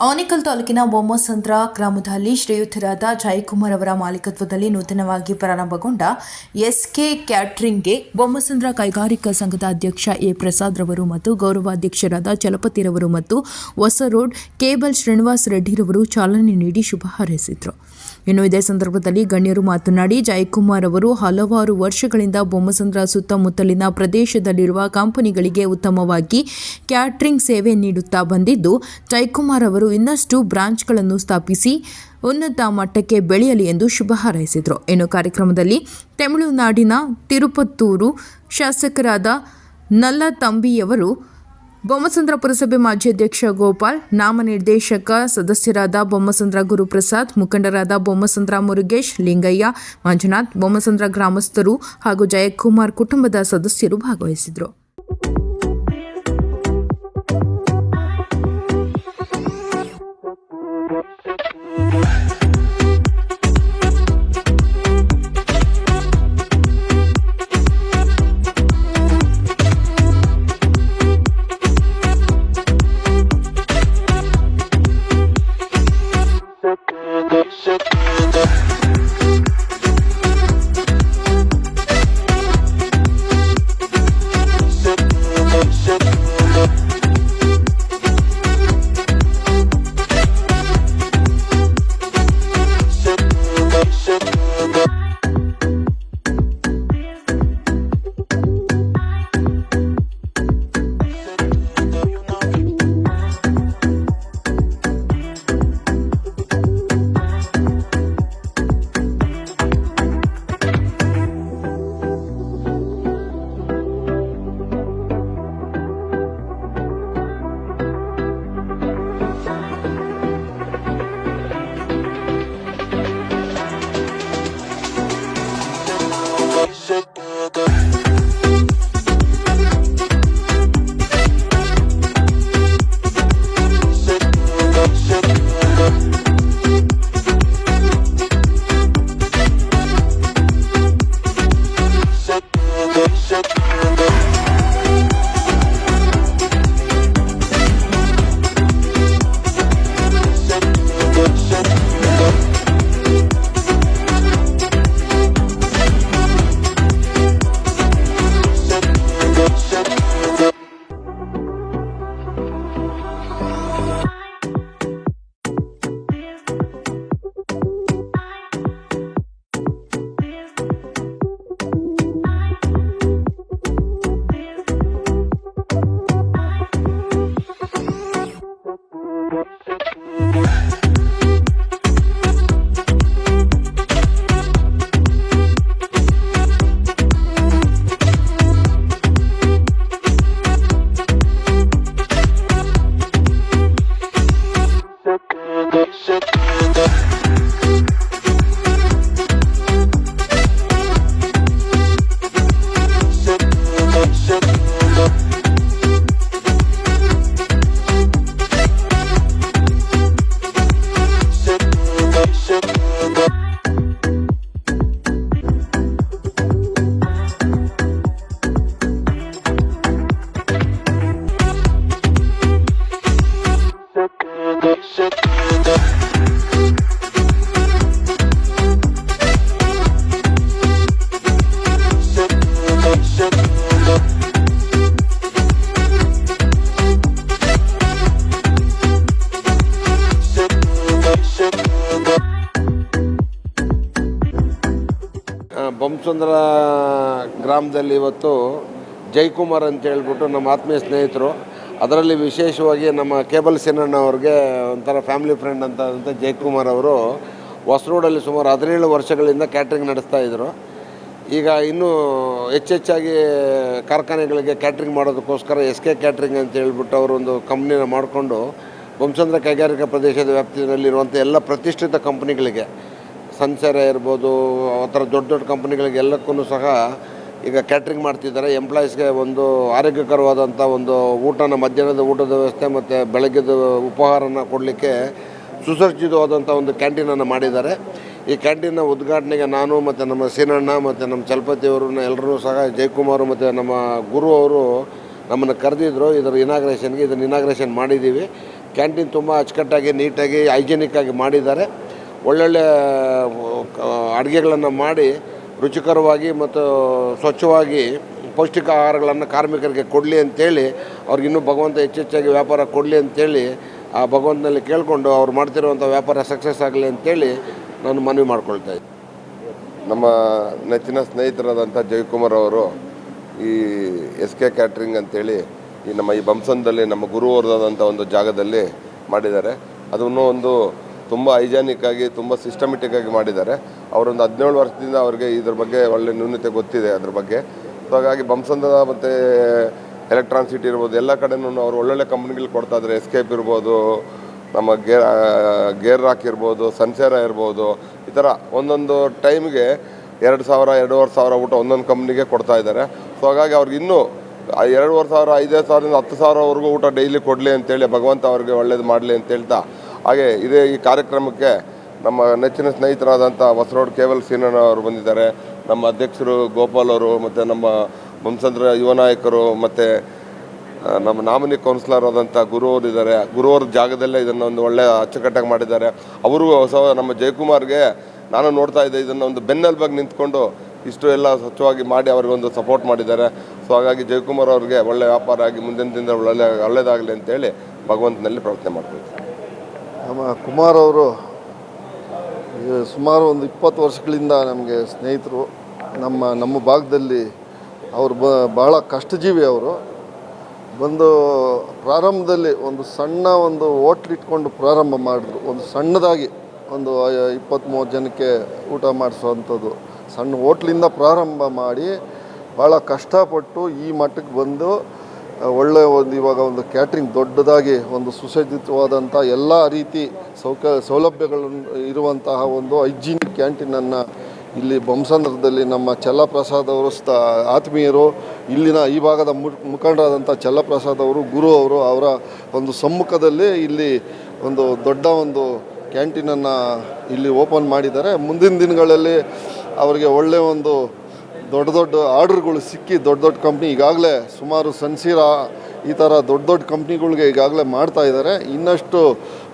ಆನೇಕಲ್ ತಾಲೂಕಿನ ಬೊಮ್ಮಸಂದ್ರ ಗ್ರಾಮದಲ್ಲಿ ಶ್ರೀಯುತರಾದ ಜಯಕುಮಾರ್ ಅವರ ಮಾಲೀಕತ್ವದಲ್ಲಿ ನೂತನವಾಗಿ ಪ್ರಾರಂಭಗೊಂಡ ಎಸ್ಕೆ ಕ್ಯಾಟ್ರಿಂಗ್ಗೆ ಬೊಮ್ಮಸಂದ್ರ ಕೈಗಾರಿಕಾ ಸಂಘದ ಅಧ್ಯಕ್ಷ ಎ ಪ್ರಸಾದ್ ರವರು ಮತ್ತು ಗೌರವಾಧ್ಯಕ್ಷರಾದ ಚಲಪತಿರವರು ಮತ್ತು ಹೊಸ ರೋಡ್ ಕೇಬಲ್ ಶ್ರೀನಿವಾಸ್ ರೆಡ್ಡಿರವರು ಚಾಲನೆ ನೀಡಿ ಶುಭ ಹಾರೈಸಿದರು. ಇನ್ನು ಇದೇ ಸಂದರ್ಭದಲ್ಲಿ ಗಣ್ಯರು ಮಾತನಾಡಿ, ಜಯಕುಮಾರ್ ಅವರು ಹಲವಾರು ವರ್ಷಗಳಿಂದ ಬೊಮ್ಮಸಂದ್ರ ಸುತ್ತಮುತ್ತಲಿನ ಪ್ರದೇಶದಲ್ಲಿರುವ ಕಂಪನಿಗಳಿಗೆ ಉತ್ತಮವಾಗಿ ಕ್ಯಾಟ್ರಿಂಗ್ ಸೇವೆ ನೀಡುತ್ತಾ ಬಂದಿದ್ದು, ಜಯಕುಮಾರ್ ಅವರು ಇನ್ನಷ್ಟು ಬ್ರಾಂಚ್ಗಳನ್ನು ಸ್ಥಾಪಿಸಿ ಉನ್ನತ ಮಟ್ಟಕ್ಕೆ ಬೆಳೆಯಲಿ ಎಂದು ಶುಭ ಹಾರೈಸಿದರು. ಇನ್ನು ಕಾರ್ಯಕ್ರಮದಲ್ಲಿ ತಮಿಳುನಾಡಿನ ತಿರುಪತ್ತೂರು ಶಾಸಕರಾದ ನಲ್ಲತಂಬಿಯವರು, ಬೊಮ್ಮಸಂದ್ರ ಪುರಸಭೆ ಮಾಜಿ ಅಧ್ಯಕ್ಷ ಗೋಪಾಲ್ ನಾಮನಿರ್ದೇಶಕ ಸದಸ್ಯರಾದ ಬೊಮ್ಮಸಂದ್ರ ಗುರುಪ್ರಸಾದ್, ಮುಖಂಡರಾದ ಬೊಮ್ಮಸಂದ್ರ ಮುರುಗೇಶ್, ಲಿಂಗಯ್ಯ, ಮಂಜುನಾಥ್, ಬೊಮ್ಮಸಂದ್ರ ಗ್ರಾಮಸ್ಥರು ಹಾಗೂ ಜಯಕುಮಾರ್ ಕುಟುಂಬದ ಸದಸ್ಯರು ಭಾಗವಹಿಸಿದರು. ಬೊಮ್ಮಸಂದ್ರ ಗ್ರಾಮದಲ್ಲಿ ಇವತ್ತು ಜೈಕುಮಾರ್ ಅಂತ ಹೇಳ್ಬಿಟ್ಟು ನಮ್ಮ ಆತ್ಮೀಯ ಸ್ನೇಹಿತರು ಅದರಲ್ಲಿ ವಿಶೇಷವಾಗಿ ನಮ್ಮ ಕೇಬಲ್ ಸಿನಣ್ಣ ಅವ್ರಿಗೆ ಒಂಥರ ಫ್ಯಾಮಿಲಿ ಫ್ರೆಂಡ್ ಅಂತ ಅಂತ ಜೈಕುಮಾರ್ ಅವರು ಹೊಸ ರೋಡಲ್ಲಿ ಸುಮಾರು ಹದಿನೇಳು ವರ್ಷಗಳಿಂದ ಕ್ಯಾಟ್ರಿಂಗ್ ನಡೆಸ್ತಾ ಇದ್ದರು ಈಗ ಇನ್ನೂ ಹೆಚ್ಚೆಚ್ಚಾಗಿ ಕಾರ್ಖಾನೆಗಳಿಗೆ ಕ್ಯಾಟ್ರಿಂಗ್ ಮಾಡೋದಕ್ಕೋಸ್ಕರ ಎಸ್ ಕೆ ಕ್ಯಾಟ್ರಿಂಗ್ ಅಂತ ಹೇಳ್ಬಿಟ್ಟು ಅವರೊಂದು ಕಂಪ್ನಿನ ಮಾಡಿಕೊಂಡು ಬೊಮ್ಮಸಂದ್ರ ಕೈಗಾರಿಕಾ ಪ್ರದೇಶದ ವ್ಯಾಪ್ತಿಯಲ್ಲಿರುವಂಥ ಎಲ್ಲ ಪ್ರತಿಷ್ಠಿತ ಕಂಪ್ನಿಗಳಿಗೆ ಸನ್ಸೆರ ಇರ್ಬೋದು, ಆ ಥರ ದೊಡ್ಡ ದೊಡ್ಡ ಕಂಪ್ನಿಗಳಿಗೆ ಎಲ್ಲಕ್ಕೂ ಸಹ ಈಗ ಕ್ಯಾಟ್ರಿಂಗ್ ಮಾಡ್ತಿದ್ದಾರೆ. ಎಂಪ್ಲಾಯೀಸ್ಗೆ ಒಂದು ಆರೋಗ್ಯಕರವಾದಂಥ ಒಂದು ಊಟನ, ಮಧ್ಯಾಹ್ನದ ಊಟದ ವ್ಯವಸ್ಥೆ ಮತ್ತು ಬೆಳಗ್ಗೆದ ಉಪಹಾರನ ಕೊಡಲಿಕ್ಕೆ ಸುಸಜ್ಜಿತವಾದಂಥ ಒಂದು ಕ್ಯಾಂಟೀನನ್ನು ಮಾಡಿದ್ದಾರೆ. ಈ ಕ್ಯಾಂಟೀನ್ನ ಉದ್ಘಾಟನೆಗೆ ನಾನು ಮತ್ತು ನಮ್ಮ ಸೀನಣ್ಣ ಮತ್ತು ನಮ್ಮ ಚಲಪತಿ ಅವ್ರನ್ನ ಎಲ್ಲರೂ ಸಹ ಜಯಕುಮಾರ್ ಮತ್ತು ನಮ್ಮ ಗುರು ಅವರು ನಮ್ಮನ್ನು ಕರೆದಿದ್ರು. ಇದರ ಇನಾಗ್ರೇಷನ್ಗೆ ಇದನ್ನು ಇನಾಗ್ರೇಷನ್ ಮಾಡಿದ್ದೀವಿ ಕ್ಯಾಂಟೀನ್ ತುಂಬ ಅಚ್ಚುಕಟ್ಟಾಗಿ, ನೀಟಾಗಿ ಹೈಜೆನಿಕ್ ಆಗಿ ಮಾಡಿದ್ದಾರೆ. ಒಳ್ಳೊಳ್ಳೆ ಅಡುಗೆಗಳನ್ನು ಮಾಡಿ ರುಚಿಕರವಾಗಿ ಮತ್ತು ಸ್ವಚ್ಛವಾಗಿ ಪೌಷ್ಟಿಕ ಆಹಾರಗಳನ್ನು ಕಾರ್ಮಿಕರಿಗೆ ಕೊಡಲಿ ಅಂತೇಳಿ ಅವ್ರಿಗಿನ್ನೂ ಭಗವಂತ ಹೆಚ್ಚೆಚ್ಚಾಗಿ ವ್ಯಾಪಾರ ಕೊಡಲಿ ಅಂತೇಳಿ, ಆ ಭಗವಂತನಲ್ಲಿ ಕೇಳಿಕೊಂಡು ಅವ್ರು ಮಾಡ್ತಿರುವಂಥ ವ್ಯಾಪಾರ ಸಕ್ಸಸ್ ಆಗಲಿ ಅಂತೇಳಿ ನಾನು ಮನವಿ ಮಾಡ್ಕೊಳ್ತಾ ಇದ್ದೀನಿ ನಮ್ಮ ನೆಚ್ಚಿನ ಸ್ನೇಹಿತರಾದಂಥ ಜಯಕುಮಾರ್ ಅವರು ಈ ಎಸ್ ಕೆ ಕ್ಯಾಟ್ರಿಂಗ್ ಅಂತೇಳಿ ಈ ನಮ್ಮ ಈ ಬಂಸನದಲ್ಲಿ ನಮ್ಮ ಗುರುವರ್ದಾದಂಥ ಒಂದು ಜಾಗದಲ್ಲಿ ಮಾಡಿದ್ದಾರೆ. ಅದನ್ನು ಒಂದು ತುಂಬ ಹೈಜಾನಿಕ್ ಆಗಿ, ತುಂಬ ಸಿಸ್ಟಮೆಟಿಕ್ ಆಗಿ ಮಾಡಿದ್ದಾರೆ. ಅವರೊಂದು ಹದಿನೇಳು ವರ್ಷದಿಂದ ಅವ್ರಿಗೆ ಇದ್ರ ಬಗ್ಗೆ ಒಳ್ಳೆ ನ್ಯೂನತೆ ಗೊತ್ತಿದೆ ಅದ್ರ ಬಗ್ಗೆ. ಸೊ ಹಾಗಾಗಿ ಬಂಸಂದದ ಮತ್ತು ಎಲೆಕ್ಟ್ರಾನ್ ಸಿಟಿ ಇರ್ಬೋದು, ಎಲ್ಲ ಕಡೆನೂ ಅವರು ಒಳ್ಳೊಳ್ಳೆ ಕಂಪ್ನಿಗಳು ಕೊಡ್ತಾ ಇದ್ದಾರೆ. ಎಸ್ಕೇಪ್ ಇರ್ಬೋದು, ನಮ್ಮ ಗೇರ್ ಗೇರ್ ರಾಕ್ ಇರ್ಬೋದು ಸನ್ಸೇರ ಇರ್ಬೋದು, ಈ ಥರ ಒಂದೊಂದು ಟೈಮ್ಗೆ ಎರಡು ಸಾವಿರ, ಎರಡೂವರೆ ಸಾವಿರ ಊಟ ಒಂದೊಂದು ಕಂಪ್ನಿಗೆ ಕೊಡ್ತಾ ಇದ್ದಾರೆ. ಸೊ ಹಾಗಾಗಿ ಅವ್ರಿಗೆ ಇನ್ನೂ ಎರಡೂವರೆ ಸಾವಿರ, ಐದೇ ಸಾವಿರದಿಂದ ಹತ್ತು ಸಾವಿರವರೆಗೂ ಊಟ ಡೈಲಿ ಕೊಡಲಿ ಅಂತೇಳಿ ಭಗವಂತ ಅವ್ರಿಗೆ ಒಳ್ಳೇದು ಮಾಡಲಿ ಅಂತ ಹೇಳ್ತಾ, ಹಾಗೆ ಇದೇ ಈ ಕಾರ್ಯಕ್ರಮಕ್ಕೆ ನಮ್ಮ ನೆಚ್ಚಿನ ಸ್ನೇಹಿತರಾದಂಥ ಹೊಸರೋಡ್ ಕೇವಲ್ ಸೀನಣ್ಣ ಅವರು ಬಂದಿದ್ದಾರೆ. ನಮ್ಮ ಅಧ್ಯಕ್ಷರು ಗೋಪಾಲ್ ಅವರು ಮತ್ತು ನಮ್ಮ ಬಂಸಂದ್ರ ಯುವ ನಾಯಕರು ಮತ್ತು ನಮ್ಮ ನಾಮಿನಿ ಕೌನ್ಸಿಲರ್ ಆದಂಥ ಗುರು ಅವರು ಇದ್ದಾರೆ. ಗುರು ಅವ್ರ ಜಾಗದಲ್ಲೇ ಇದನ್ನು ಒಂದು ಒಳ್ಳೆಯ ಅಚ್ಚುಕಟ್ಟಾಗಿ ಮಾಡಿದ್ದಾರೆ. ಅವರು ಹೊಸ ನಮ್ಮ ಜಯಕುಮಾರ್ಗೆ ನಾನು ನೋಡ್ತಾ ಇದ್ದೆ ಇದನ್ನು ಒಂದು ಬೆನ್ನೆಲುಬಾಗಿ ನಿಂತ್ಕೊಂಡು ಇಷ್ಟು ಎಲ್ಲ ಸ್ವಚ್ಛವಾಗಿ ಮಾಡಿ ಅವ್ರಿಗೊಂದು ಸಪೋರ್ಟ್ ಮಾಡಿದ್ದಾರೆ. ಸೊ ಹಾಗಾಗಿ ಜಯಕುಮಾರ್ ಅವ್ರಿಗೆ ಒಳ್ಳೆಯ ವ್ಯಾಪಾರ ಆಗಿ ಮುಂದಿನ ದಿನ ಒಳ್ಳೆ ಒಳ್ಳೆಯದಾಗಲಿ ಅಂತೇಳಿ ಭಗವಂತನಲ್ಲಿ ಪ್ರಾರ್ಥನೆ ಮಾಡ್ಕೊಳ್ತೀನಿ. ನಮ್ಮ ಕುಮಾರ್ ಅವರು ಸುಮಾರು ಒಂದು ಇಪ್ಪತ್ತು ವರ್ಷಗಳಿಂದ ನಮಗೆ ಸ್ನೇಹಿತರು ನಮ್ಮ ನಮ್ಮ ಭಾಗದಲ್ಲಿ ಅವರು ಬ ಭಾಳ ಕಷ್ಟಜೀವಿ ಅವರು. ಬಂದು ಪ್ರಾರಂಭದಲ್ಲಿ ಒಂದು ಸಣ್ಣ ಒಂದು ಇಟ್ಕೊಂಡು ಪ್ರಾರಂಭ ಮಾಡಿದ್ರು. ಒಂದು ಸಣ್ಣದಾಗಿ ಒಂದು ಇಪ್ಪತ್ತ್ ಮೂವತ್ತು ಜನಕ್ಕೆ ಊಟ ಮಾಡಿಸೋವಂಥದ್ದು. ಸಣ್ಣ ಹೋಟ್ಲಿಂದ ಪ್ರಾರಂಭ ಮಾಡಿ ಭಾಳ ಕಷ್ಟಪಟ್ಟು ಈ ಮಟ್ಟಕ್ಕೆ ಬಂದು ಆ, ಒಳ್ಳೆ ಒಂದು ಇವಾಗ ಒಂದು ಕ್ಯಾಟ್ರಿಂಗ್ ದೊಡ್ಡದಾಗಿ ಒಂದು ಸುಸಜ್ಜಿತವಾದಂಥ ಎಲ್ಲ ರೀತಿ ಸೌಕ ಸೌಲಭ್ಯಗಳು ಇರುವಂತಹ ಒಂದು ಹೈಜೀನಿಕ್ ಕ್ಯಾಂಟೀನನ್ನು ಇಲ್ಲಿ ಬೊಮ್ಮಸಂದ್ರದಲ್ಲಿ ನಮ್ಮ ಚಲ್ಲಪ್ರಸಾದ್ ಅವರು ಸ್ಥ ಆತ್ಮೀಯರು ಇಲ್ಲಿನ ಈ ಭಾಗದ ಮುಖಂಡರಾದಂಥ ಚಲ್ಲಪ್ರಸಾದ್ ಅವರು ಗುರು ಅವರು ಅವರ ಒಂದು ಸಮ್ಮುಖದಲ್ಲಿ ಇಲ್ಲಿ ಒಂದು ದೊಡ್ಡ ಒಂದು ಕ್ಯಾಂಟೀನನ್ನು ಇಲ್ಲಿ ಓಪನ್ ಮಾಡಿದ್ದಾರೆ. ಮುಂದಿನ ದಿನಗಳಲ್ಲಿ ಅವರಿಗೆ ಒಳ್ಳೆಯ ಒಂದು ದೊಡ್ಡ ದೊಡ್ಡ ಆರ್ಡರ್ಗಳು ಸಿಕ್ಕಿ ದೊಡ್ಡ ದೊಡ್ಡ ಕಂಪ್ನಿ ಈಗಾಗಲೇ ಸುಮಾರು ಸನ್ಸೀರ ಈ ಥರ ದೊಡ್ಡ ದೊಡ್ಡ ಕಂಪ್ನಿಗಳಿಗೆ ಈಗಾಗಲೇ ಮಾಡ್ತಾ ಇದ್ದಾರೆ ಇನ್ನಷ್ಟು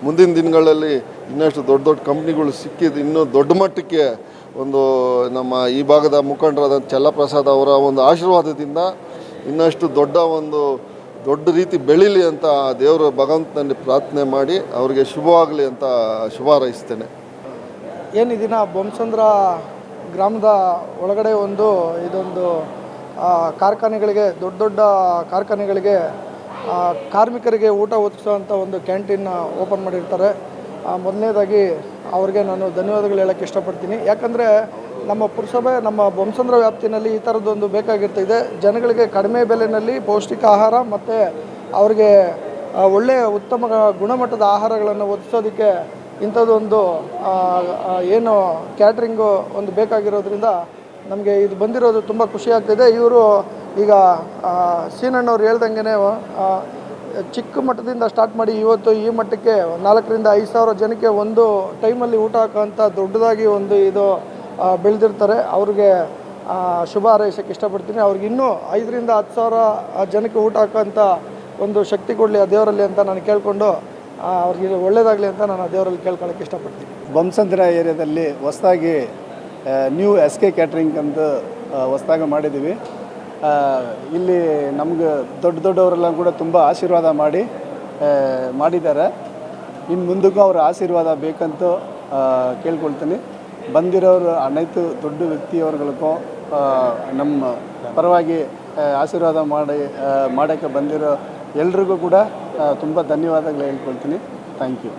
ಮುಂದಿನ ದಿನಗಳಲ್ಲಿ ಇನ್ನಷ್ಟು ದೊಡ್ಡ ದೊಡ್ಡ ಕಂಪ್ನಿಗಳು ಸಿಕ್ಕಿದ್ದು ಇನ್ನೂ ದೊಡ್ಡ ಮಟ್ಟಕ್ಕೆ ಒಂದು ನಮ್ಮ ಈ ಭಾಗದ ಮುಖಂಡರಾದ ಚಲ್ಲಪ್ರಸಾದ್ ಅವರ ಒಂದು ಆಶೀರ್ವಾದದಿಂದ ಇನ್ನಷ್ಟು ದೊಡ್ಡ ಒಂದು ದೊಡ್ಡ ರೀತಿ ಬೆಳೀಲಿ ಅಂತ ದೇವರ ಭಗವಂತನಲ್ಲಿ ಪ್ರಾರ್ಥನೆ ಮಾಡಿ ಅವರಿಗೆ ಶುಭವಾಗಲಿ ಅಂತ ಶುಭ ಹಾರೈಸ್ತೇನೆ. ಏನು ದಿನ ಬೊಮ್ಮಸಂದ್ರ ಗ್ರಾಮದ ಒಳಗಡೆ ಒಂದು ಇದೊಂದು ಕಾರ್ಖಾನೆಗಳಿಗೆ, ದೊಡ್ಡ ದೊಡ್ಡ ಕಾರ್ಖಾನೆಗಳಿಗೆ ಕಾರ್ಮಿಕರಿಗೆ ಊಟ ಒದಗಿಸುವಂಥ ಒಂದು ಕ್ಯಾಂಟೀನ್ನ ಓಪನ್ ಮಾಡಿರ್ತಾರೆ. ಮೊದಲನೇದಾಗಿ ಅವ್ರಿಗೆ ನಾನು ಧನ್ಯವಾದಗಳು ಹೇಳೋಕ್ಕೆ ಇಷ್ಟಪಡ್ತೀನಿ. ಯಾಕಂದರೆ ನಮ್ಮ ಪುರಸಭೆ, ನಮ್ಮ ಬೊಮ್ಮಸಂದ್ರ ವ್ಯಾಪ್ತಿಯಲ್ಲಿ ಈ ಥರದ್ದೊಂದು ಬೇಕಾಗಿರ್ತದೆ. ಜನಗಳಿಗೆ ಕಡಿಮೆ ಬೆಲೆಯಲ್ಲಿ ಪೌಷ್ಟಿಕ ಆಹಾರ ಮತ್ತು ಅವ್ರಿಗೆ ಒಳ್ಳೆಯ ಉತ್ತಮ ಗುಣಮಟ್ಟದ ಆಹಾರಗಳನ್ನು ಒದಗಿಸೋದಕ್ಕೆ ಇಂಥದ್ದೊಂದು ಏನು ಕ್ಯಾಟ್ರಿಂಗು ಒಂದು ಬೇಕಾಗಿರೋದ್ರಿಂದ ನಮಗೆ ಇದು ಬಂದಿರೋದು ತುಂಬ ಖುಷಿ ಆಗ್ತಿದೆ. ಇವರು ಈಗ ಸೀನಣ್ಣವ್ರು ಹೇಳ್ದಂಗೆ ಚಿಕ್ಕ ಮಟ್ಟದಿಂದ ಸ್ಟಾರ್ಟ್ ಮಾಡಿ ಇವತ್ತು ಈ ಮಟ್ಟಕ್ಕೆ ನಾಲ್ಕರಿಂದ ಐದು ಸಾವಿರ ಜನಕ್ಕೆ ಒಂದು ಟೈಮಲ್ಲಿ ಊಟ ಹಾಕೋಂಥ ದೊಡ್ಡದಾಗಿ ಒಂದು ಇದು ಬೆಳೆದಿರ್ತಾರೆ. ಅವ್ರಿಗೆ ಶುಭ ಹಾರೈಸೋಕ್ಕೆ ಇಷ್ಟಪಡ್ತೀನಿ. ಅವ್ರಿಗೆ ಇನ್ನೂ ಐದರಿಂದ ಹತ್ತು ಸಾವಿರ ಜನಕ್ಕೆ ಊಟ ಹಾಕೋಂಥ ಒಂದು ಶಕ್ತಿ ಕೊಡಲಿ ಆ ದೇವರಲ್ಲಿ ಅಂತ ನಾನು ಕೇಳಿಕೊಂಡು ಅವ್ರಿಗೆ ಒಳ್ಳೇದಾಗಲಿ ಅಂತ ನಾನು ದೇವರಲ್ಲಿ ಕೇಳ್ಕೊಳ್ಳೋಕ್ಕೆ ಇಷ್ಟಪಡ್ತೀನಿ. ಬೊಮ್ಮಸಂದ್ರ ಏರಿಯಾದಲ್ಲಿ ಹೊಸದಾಗಿ ನ್ಯೂ ಎಸ್ ಕೆ ಕ್ಯಾಟ್ರಿಂಗ್ ಅಂತ ಹೊಸದಾಗಿ ಮಾಡಿದ್ದೀವಿ. ಇಲ್ಲಿ ನಮ್ಗೆ ದೊಡ್ಡ ದೊಡ್ಡವರೆಲ್ಲ ಕೂಡ ತುಂಬ ಆಶೀರ್ವಾದ ಮಾಡಿ ಮಾಡಿದ್ದಾರೆ. ಇನ್ನು ಮುಂದಕ್ಕೂ ಅವರ ಆಶೀರ್ವಾದ ಬೇಕಂತ ಕೇಳ್ಕೊಳ್ತೀನಿ. ಬಂದಿರೋರು ಅನೈತು ದೊಡ್ಡ ವ್ಯಕ್ತಿಯವರುಗಳಿಗೂ ನಮ್ಮ ಪರವಾಗಿ ಆಶೀರ್ವಾದ ಮಾಡಿ ಮಾಡೋಕ್ಕೆ ಬಂದಿರೋ ಎಲ್ರಿಗೂ ಕೂಡ ತುಂಬ ಧನ್ಯವಾದಗಳು ಹೇಳ್ಕೊಳ್ತೀನಿ. Thank you